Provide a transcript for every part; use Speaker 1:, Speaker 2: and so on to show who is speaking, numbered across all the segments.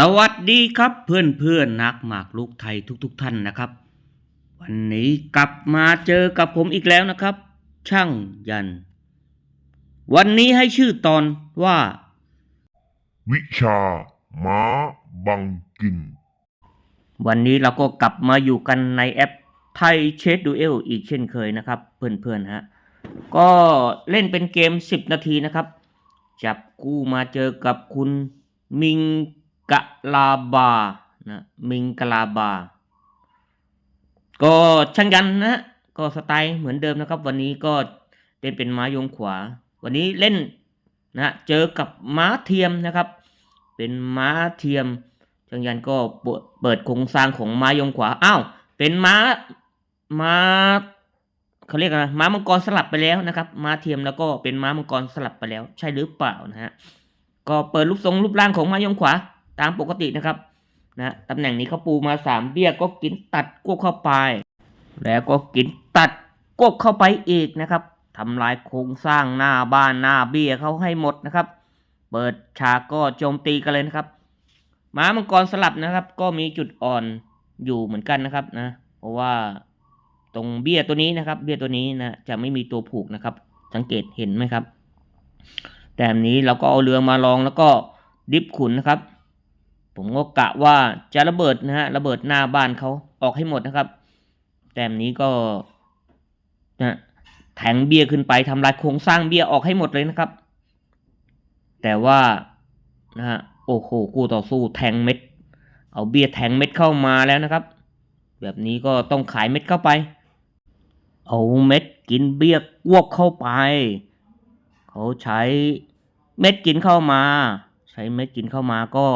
Speaker 1: สวัสดีครับเพื่อนเพื่อนๆนักหมากลูกไทยทุกๆทท่านนะครับ วันนี้กลับมาเจอกับผมอีกแล้วนะครับ ช่างยัน วันนี้ให้ชื่อตอนว่า
Speaker 2: วิชาม้าบังกิน
Speaker 1: วันนี้เราก็กลับมาอยู่กันในแอปไทยเชดดูเอลอีกเช่นเคยนะครับ เพื่อนๆฮะก็เล่นเป็นเกม 10 นาทีนะครับ จับกู้มาเจอกับคุณมิง กะลาบานะมิงกะลาบา ก็ช่างยันนะฮะก็สไตล์เหมือนเดิมนะครับ วันนี้ก็เล่นเป็นม้ายงขวา วันนี้เล่นนะเจอกับม้าเทียมนะครับ เป็นม้าเทียมช่างยันก็เปิดเปิดโครงสร้างของม้ายงขวาอ้าวเป็นม้าม้าเขาเรียกอะไรม้ามังกรสลับไปแล้วนะครับ ม้าเทียมแล้วก็เป็นม้ามังกรสลับไปแล้ว ใช่หรือเปล่านะฮะก็เปิดรูปทรงรูปร่างของม้ายงขวา ตามปกตินะครับนะตำแหน่งนี้เขาปูมาสามเบี้ยก็กินตัดกวบเข้าไป แล้วก็กินตัดกวบเข้าไปอีกนะครับทำลายโครงสร้างหน้าบ้านหน้าเบี้ยเขาให้หมดนะครับ เปิดฉากก็โจมตีกันเลยนะครับม้ามังกรสลับนะครับ ก็มีจุดอ่อนอยู่เหมือนกันนะครับนะ เพราะว่าตรงเบี้ยตัวนี้นะครับ เบี้ยตัวนี้นะจะไม่มีตัวผูกนะครับ สังเกตเห็นไหมครับ แต่นนี้เราก็เอาเรือมาลองแล้วก็ดิฟขุนนะครับ ผมก็กะว่าจะระเบิดนะฮะระเบิดหน้าบ้านเขาออกให้หมดนะครับ แต่อันนี้ก็นะแทงเบีย้ยขึ้นไปทำลายโครงสร้างเบีย้ยออกให้หมดเลยนะครับ แต่ว่านะฮะโอ้โหคู่ต่อสู้แทงเม็ด เอาเบีย้ยแทงเม็ดเข้ามาแล้วนะครับ แบบนี้ก็ต้องขายเม็ดเข้าไป เอาเม็ดกินเบีย้ยกวกเข้าไป เขาใช้เม็ดกินเข้ามา ใช้เม็ดกินเข้ามาก็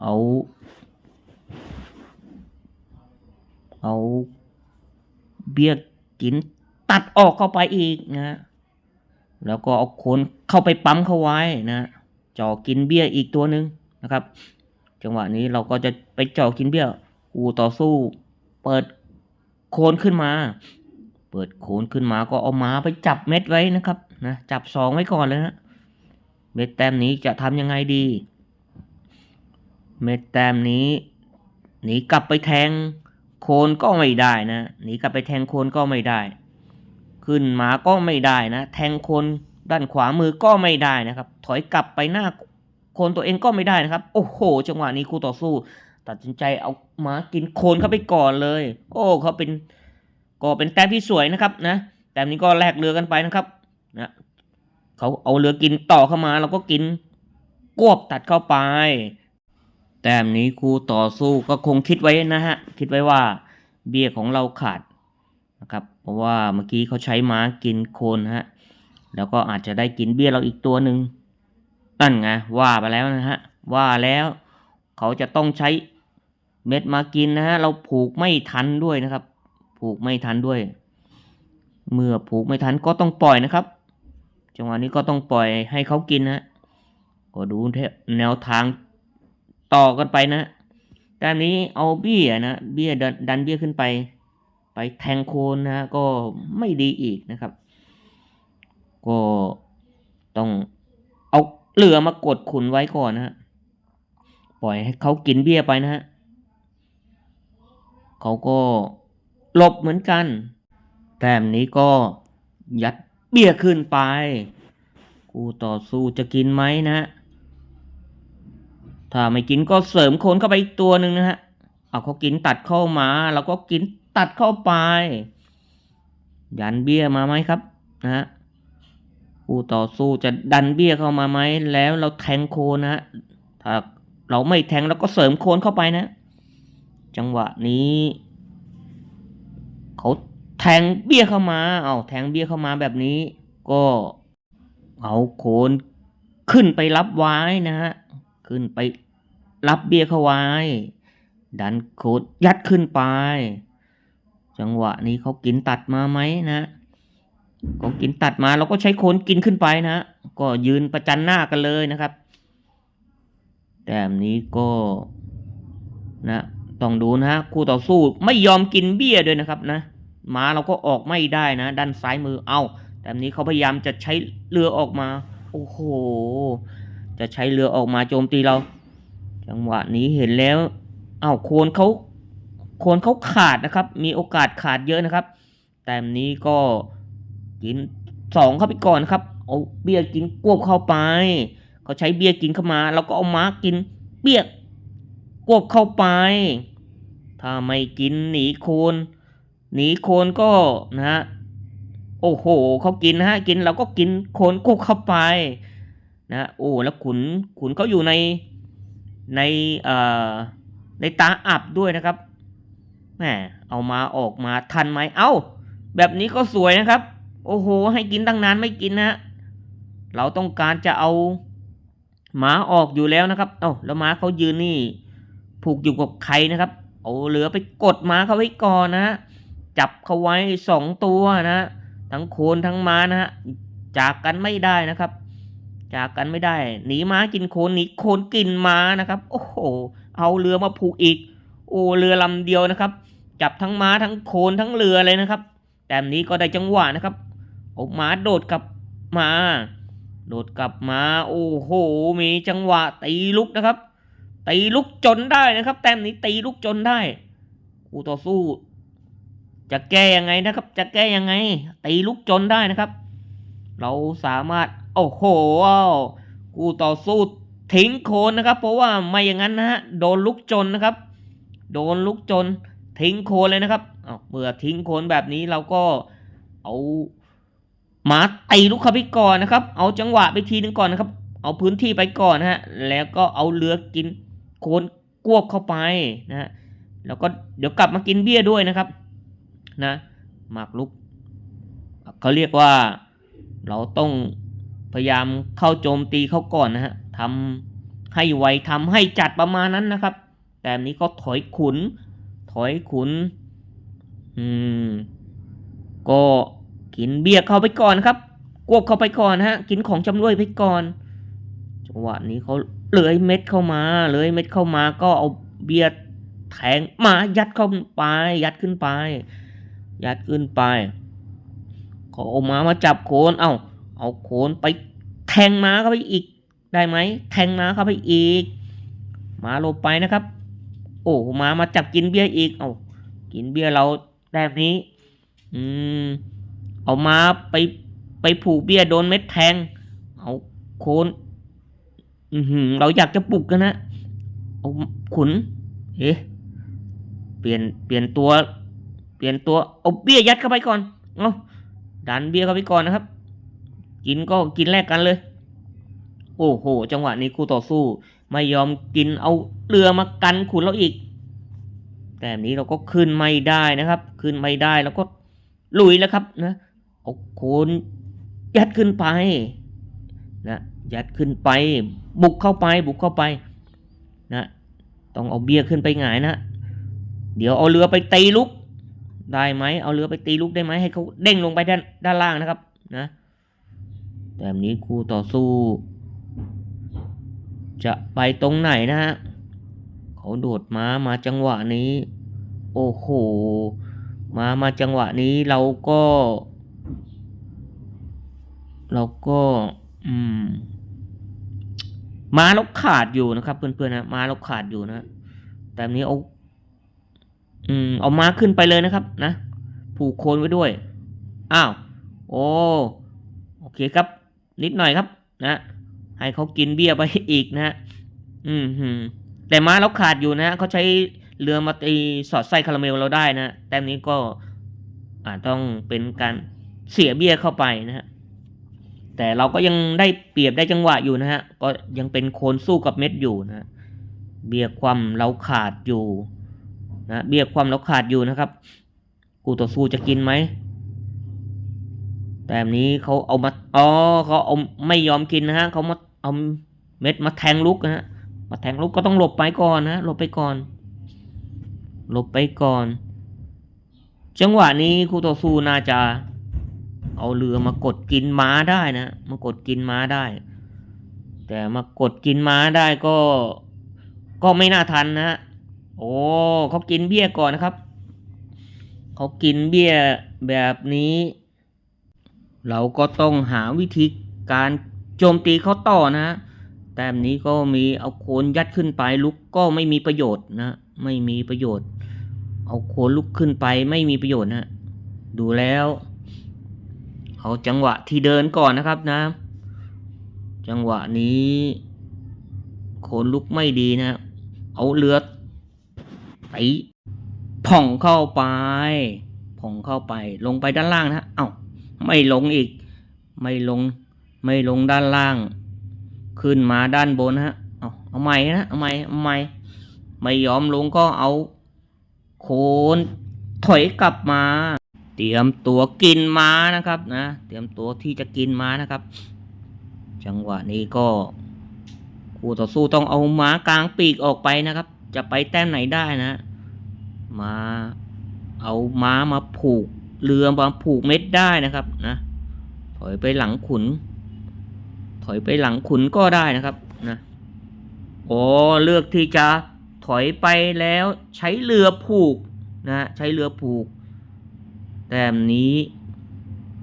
Speaker 1: เอา เอา เบี้ยกินตัดออกเข้าไปอีกนะ แล้วก็เอาโคนเข้าไปปั๊มเข้าไว้นะจ่อกินเบี้ยอีกตัวหนึ่งนะครับ จังหวะนี้เราก็จะไปจ่อกินเบี้ยอูต่อสู้ เปิดโคนขึ้นมา เปิดโคนขึ้นมาก็เอาหมาไปจับเม็ดไว้นะครับนะจับสองไว้ก่อนเลยนะ เม็ดแต้มนี้จะทำยังไงดี เม็ดแต้มนี้หนีกลับไปแทงโคนก็ไม่ได้นะหนีกลับไปแทงโคนก็ไม่ได้ ขึ้นมาก็ไม่ได้นะแทงโคนด้านขวามือก็ไม่ได้นะครับ ถอยกลับไปหน้าโคนตัวเองก็ไม่ได้นะครับ โอ้โห จังหวะนี้คู่ต่อสู้ ตัดสินใจเอาหมากินโคนเข้าไปก่อนเลย โอ้เขาเป็นก็เป็นแต้มที่สวยนะครับนะแต้มนี้ก็แลกเรือกันไปนะครับ เขาเอาเรือกินต่อเข้ามาเราก็กินกวบตัดเข้าไป แต้มนี้คู่ต่อสู้ก็คงคิดไว้นะฮะ คิดไว้ว่าเบี้ยของเราขาดนะครับ เพราะว่าเมื่อกี้เขาใช้ม้ากินโคนฮะ แล้วก็อาจจะได้กินเบี้ยเราอีกตัวหนึ่งนั่นไงว่าไปแล้วนะฮะ ว่าแล้วเขาจะต้องใช้เม็ดมากินนะฮะ เราผูกไม่ทันด้วยนะครับ ผูกไม่ทันด้วย เมื่อผูกไม่ทันก็ต้องปล่อยนะครับ จังหวะนี้ก็ต้องปล่อยให้เขากินนะก็ดูแนวทางต่อกันไปนะด้านนี้เอาเบี้ยนะเบี้ยดันดันเบี้ยขึ้นไป ไปแทงโคนนะก็ไม่ดีอีกนะครับ ก็ต้องเอาเรือมากดขุนไว้ก่อนนะฮะปล่อยให้เขากินเบี้ยไปนะฮะเขาก็หลบเหมือนกันแต้มนี้ก็ยัด เบี้ยขึ้นไป กูต่อสู้จะกินไหมนะฮะ ถ้าไม่กินก็เสริมโคนเข้าไปอีกตัวหนึ่งนะฮะ เอาเขากินตัดเข้ามาเราก็กินตัดเข้าไป ยันเบี้ยมาไหมครับนะฮะผู้ต่อสู้จะดันเบี้ยเข้ามาไหม แล้วเราแทงโคนนะฮะ ถ้าเราไม่แทงเราก็เสริมโคนเข้าไปนะ จังหวะนี้เขา แทงเบี้ยเข้ามา เอาแทงเบี้ยเข้ามาแบบนี้ ก็เอาโคนขึ้นไปรับไว้นะฮะ ขึ้นไปรับเบี้ยเข้าไว้ ดันโคดยัดขึ้นไป จังหวะนี้เขากินตัดมาไหมนะก็กินตัดมาเราก็ใช้โคนกินขึ้นไปนะ ก็ยืนประจันหน้ากันเลยนะครับ แต่นี้ก็นะ ต้องดูนะฮะคู่ต่อสู้ไม่ยอมกินเบี้ยด้วยนะครับนะ ม้าเราก็ออกไม่ได้นะ ด้านซ้ายมือเอาแต่นี้เขาพยายามจะใช้เรือออกมา โอ้โห จะใช้เรือออกมาโจมตีเรา จังหวะนี้เห็นแล้วอ้าวโคนเขาโคนเขาขาดนะครับ มีโอกาสขาดเยอะนะครับ แต่นี้ก็กินสองเข้าไปก่อนนครับ เอาเบียกินกวบเข้าไป เขาใช้เบียกินเข้ามาเราก็เอาม้ากินเบียกวบเข้าไป ถ้าไม่กินหนีโคน หนีโคนก็นะฮะโอ้โหเขากินนะฮะกินเราก็กินโคนกวบเข้าไปนะโอ้แล้วขุนขุนเขาอยู่ในในเอ่อในตาอับด้วยนะครับแหมเอามาออกมาทันไหมเอ้า แบบนี้ก็สวยนะครับ โอ้โห ให้กินตั้งนานไม่กินนะฮะเราต้องการจะเอาหมาออกอยู่แล้วนะครับเอ้าแล้วหมาเขายืนนี่ ผูกอยู่กับใครนะครับ เอาเหลือไปกดหมาเขาไว้ก่อนนะฮะ จับเขาไว้สองตัวนะฮะทั้งโคนทั้งม้านะฮะจากกันไม่ได้นะครับ จากกันไม่ได้ หนีม้ากินโคนหนีโคนกินม้านะครับ โอ้โหเอาเรือมาผูกอีก โอ้เรือลำเดียวนะครับ จับทั้งม้าทั้งโคนทั้งเรือเลยนะครับ แต่นี้ก็ได้จังหวะนะครับเอาม้าโดดกลับมา โดดกลับมา โอ้โห มีจังหวะตีลุกนะครับตีลุกจนได้นะครับ แต้มนี้ตีลุกจนได้คู่ต่อสู้ จะแก้ยังไงนะครับ จะแก้ยังไง ตีลุกจนได้นะครับ เราสามารถ โอ้โหคู่ต่อสู้ทิ้งโคนนะครับ เพราะว่าไม่อย่างนั้นนะฮะโดนลุกจนนะครับ โดนลุกจน ทิ้งโคนเลยนะครับเอาเมื่อทิ้งโคนแบบนี้เราก็เอาหมาตีลูกเข้าไปก่อนนะครับ เอาจังหวะไปทีนึงก่อนนะครับ เอาพื้นที่ไปก่อนนะฮะ แล้วก็เอาเรือกินโคนกวบเข้าไปนะฮะ แล้วก็เดี๋ยวกลับมากินเบี้ยด้วยนะครับ นะหมากลุกเขาเรียกว่าเราต้องพยายามเข้าโจมตีเขาก่อนนะฮะทำให้ไวทำให้จัดประมาณนั้นนะครับ แต่นนี้ก็ถอยขุน ถอยขุนอืมก็กินเบียร์เข้าไปก่อนครับกวบเข้าไปก่อนฮะ กินของจำรวยไปก่อนจังหวะนี้เขาเลื้อยเม็ดเข้ามาเลื้อยเม็ดเข้ามาก็เอาเบียร์แทงมายัดเข้าไป ยัดขึ้นไป ยัดขึ้นไปขาเอาม้ามาจับโคนเอาเอาโคนไปแทงม้าเข้าไปอีก ได้ไหมแทงม้าเข้าไปอีกม้าลงไปนะครับ โอ้ม้ามาจับกินเบี้ยอีก เอากินเบี้ยเราแบบนี้ อืม เอาม้าไปไปผูกเบี้ยโดนเม็ดแทง เอาโคนอือหือเราอยากจะปลุกกันนะ เอาขุนเฮ้เปลี่ยนเปลี่ยนตัว เปลี่ยนตัวเอาเบี้ยยัดเข้าไปก่อนเอาดันเบี้ยเข้าไปก่อนนะครับ กินก็กินแลกกันเลย โอ้โห จังหวะนี้คู่ต่อสู้ ไม่ยอมกินเอาเรือมากันขุนเราอีก แต่นี้เราก็ขึ้นไม่ได้นะครับ ขึ้นไม่ได้แล้วก็ลุยแล้วครับนะเอาโคนยัดขึ้นไปนะยัดขึ้นไป บุกเข้าไปบุกเข้าไปนะต้องเอาเบียร์ขึ้นไปหงายนะ เดี๋ยวเอาเรือไปตีลุก ได้ไหมเอาเรือไปตีลุกได้ไหมให้เขาเด้งลงไปด้านด้านล่างนะครับ นะแบบนี้คู่ต่อสู้ จะไปตรงไหนนะฮะเขาโดดม้ามาจังหวะนี้ โอ้โหมามาจังหวะนี้เราก็ เราก็อืมม้าเราขาดอยู่นะครับ เพื่อนๆนะม้าเราขาดอยู่นะแต่นี้เอา อืมเอาม้าขึ้นไปเลยนะครับ นะ ผูกโคนไว้ด้วย อ้าว โอ้โอเคครับ นิดหน่อยครับ นะให้เขากินเบี้ยไปอีกนะฮะอืมหืมแต่ม้าเราขาดอยู่นะเขาใช้เรือมาตีสอดไส้คาราเมลเราได้นะแต้มนี้ก็อาจต้องเป็นการเสียเบี้ยเข้าไปนะฮะแต่เราก็ยังได้เปรียบได้จังหวะอยู่นะฮะก็ยังเป็นโคนสู้กับเม็ดอยู่นะเบียความเราขาดอยู่ นะเบียร์ความเราขาดอยู่นะครับ กูต่อสู้จะกินไหมแต่นี้เขาเอามาอ๋อเขาเอาไม่ยอมกินนะฮะเขามาเอาเม็ดมาแทงลุกนะฮะมาแทงลุกก็ต้องหลบไปก่อนนะหลบไปก่อน หลบไปก่อน จังหวะนี้คู่ต่อสู้น่าจะ เอาเรือมากดกินม้าได้นะมากดกินม้าได้ แต่มากดกินม้าได้ก็ ก็ไม่น่าทันนะฮะ โอ้เขากินเบี้ยก่อนนะครับ เขากินเบี้ยแบบนี้ เราก็ต้องหาวิธีการโจมตีเขาต่อนะฮะแต้มนี้ก็มีเอาโคนยัดขึ้นไปลุกก็ไม่มีประโยชน์นะ ไม่มีประโยชน์ เอาโคนลุกขึ้นไปไม่มีประโยชน์นะ ดูแล้ว เอาจังหวะที่เดินก่อนนะครับนะ จังหวะนี้ โคนลุกไม่ดีนะ เอาเรือ ไปผ่องเข้าไป ผ่องเข้าไป ลงไปด้านล่างนะ เอ้า ไม่ลงอีก ไม่ลง ไม่ลงด้านล่าง ขึ้นมาด้านบนฮะ เอาเอาใหม่นะ เอาใหม่เอาใหม่ ไม่ยอมลงก็เอา โคนถอยกลับมา เตรียมตัวกินม้านะครับนะ เตรียมตัวที่จะกินม้านะครับ จังหวะนี้ก็คู่ต่อสู้ต้องเอาม้ากลางปีกออกไปนะครับ จะไปแต้มไหนได้นะ มาเอาม้ามาผูกเรือมาผูกเม็ดได้นะครับนะถอยไปหลังขุน ถอยไปหลังขุนก็ได้นะครับนะโอ้เลือกที่จะถอยไปแล้วใช้เรือผูกนะใช้เรือผูก แต้มนี้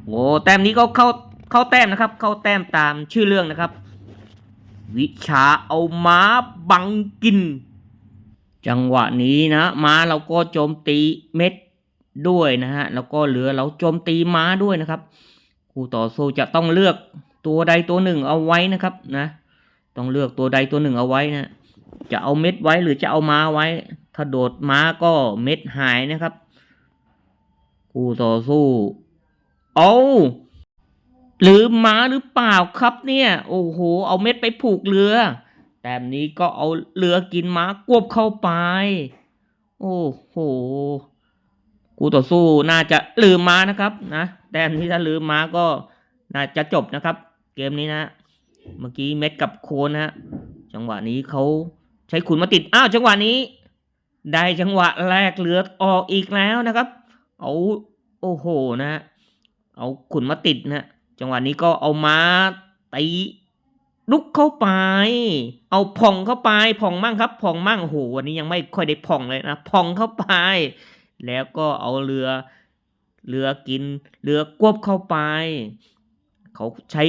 Speaker 1: โอ้แต้มนี้ก็เข้าเข้าแต้มนะครับ เข้าแต้มตามชื่อเรื่องนะครับ วิชาเอาม้าบังกิน จังหวะนี้นะม้าเราก็โจมตีเม็ดด้วยนะฮะแล้วก็เหลือเราโจมตีม้าด้วยนะครับคู่ต่อสู้จะต้องเลือกตัวใดตัวหนึ่งเอาไว้นะครับนะ ต้องเลือกตัวใดตัวหนึ่งเอาไว้นะ จะเอาเม็ดไว้หรือจะเอาม้าไว้ ถ้าโดดม้าก็เม็ดหายนะครับคู่ต่อสู้เอาหรือม้าหรือเปล่าครับเนี่ย โอ้โห เอาเม็ดไปผูกเรือ แต้มนี้ก็เอาเรือกินม้ากวบเข้าไป โอ้โหคู่ต่อสู้น่าจะลืมม้านะครับ นะแต้มนี้ถ้าลืมม้าก็น่าจะจบนะครับ เกมนี้นะเมื่อกี้เม็ดกับโคนนะจังหวะนี้เขาใช้ขุนมาติดอ้าวจังหวะนี้ ได้จังหวะแรกเรือออกอีกแล้วนะครับ เอาโอ้โหนะ เอาขุนมาติดนะจังหวะนี้ก็เอาม้าตี ลุกเข้าไป เอาผ่องเข้าไปผ่องมั่งครับผ่องมั่งโอ้โหวันนี้ยังไม่ค่อยได้ผ่องเลยนะผ่องเข้าไป แล้วก็เอาเรือเรือกินเรือกวบเข้าไป เขาใช้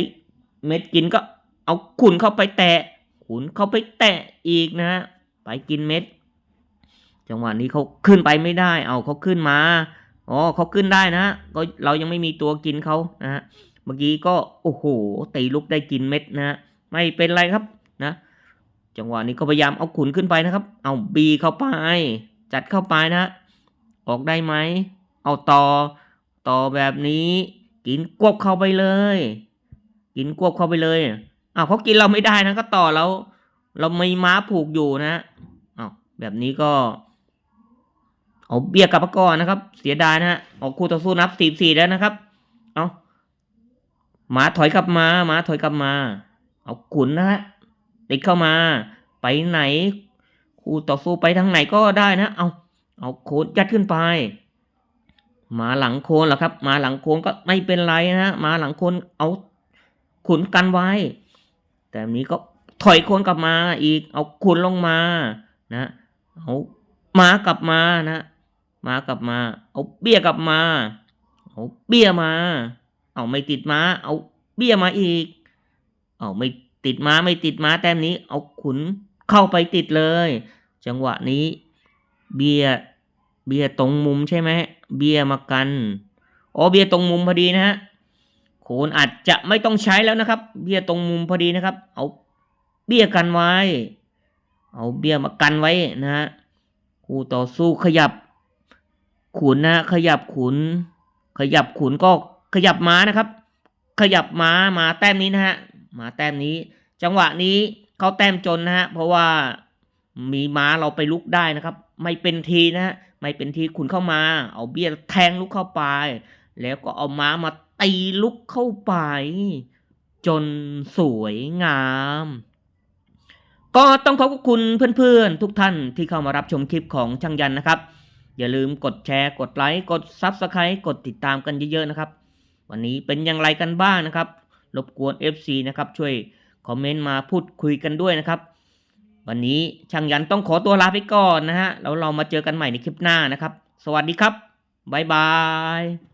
Speaker 1: เม็ดกินก็เอาขุนเข้าไปแตะ ขุนเข้าไปแตะอีกนะฮะไปกินเม็ด จังหวะนี้เขาขึ้นไปไม่ได้ เอาเขาขึ้นมาอ๋อเขาขึ้นได้นะก็เรายังไม่มีตัวกินเขานะฮะเมื่อกี้ก็โอ้โหตีลุกได้กินเม็ดนะฮะ ไม่เป็นไรครับนะจังหวะนี้ก็พยายามเอาขุนขึ้นไปนะครับ เอาบีเข้าไป จัดเข้าไปนะ ออกได้ไหม เอาต่อ ต่อแบบนี้ กินกวบเข้าไปเลย กินกวบเข้าไปเลยอ้าวเขากินเราไม่ได้นะก็ต่อแล้วเราไม่ม้าผูกอยู่นะอ้าวแบบนี้ก็ เอาเบียกลับมาก่อนนะครับ เสียดายนะฮะออกคู่ต่อสู้นับสี่สี่แล้วนะครับ เอาหมาถอยกลับมาหมาถอยกลับมา เอาขุนนะฮะติดเข้ามา ไปไหน คู่ต่อสู้ไปทางไหนก็ได้นะ เอาเอาโคนยัดขึ้นไป มาหลังโคนเหรอครับ มาหลังโคนก็ไม่เป็นไรนะมาหลังโคนเอาขุนกันไว้ แต่นี้ก็ถอยโคนกลับมาอีก เอาขุนลงมานะเอามากลับมานะมากลับมา เอาเบี้ยกลับมา เอาเบี้ยมา เอาไม่ติดม้าเอาเบี้ยมาอีก เอาไม่ติดม้าไม่ติดม้าแต้มนี้ เอาขุนเข้าไปติดเลย จังหวะนี้ เบียเบียตรงมุมใช่ไหมเบียมากันอ๋อเบียตรงมุมพอดีนะฮะโขนอาจจะไม่ต้องใช้แล้วนะครับ เบียตรงมุมพอดีนะครับ เอาเบียกันไว้ เอาเบียมากันไว้นะฮะคู่ต่อสู้ขยับ ขุนนะขยับขุน ขยับขุนก็ขยับม้านะครับ ขยับม้ามาแต้มนี้นะฮะ มาแต้มนี้ จังหวะนี้เขาแต้มจนนะฮะเพราะว่ามีม้าเราไปลุกได้นะครับ ไม่เป็นทีนะฮะไม่เป็นทีขุนเข้ามา เอาเบี้ยแทงลุกเข้าไป แล้วก็เอาม้ามาตีลุกเข้าไป จนสวยงาม ก็ต้องขอบคุณเพื่อนๆ ทุกท่านที่เข้ามารับชมคลิปของช่างยันนะครับ อย่าลืมกดแชร์กดไลค์กด Subscribe กดติดตามกันเยอะๆนะครับ วันนี้เป็นอย่างไรกันบ้างนะครับ รบกวน FC นะครับช่วยคอมเมนต์มาพูดคุยกันด้วยนะครับ วันนี้ช่างยันต้องขอตัวลาไปก่อนนะฮะแล้วเรามาเจอกันใหม่ในคลิปหน้านะครับ สวัสดีครับบ๊ายบาย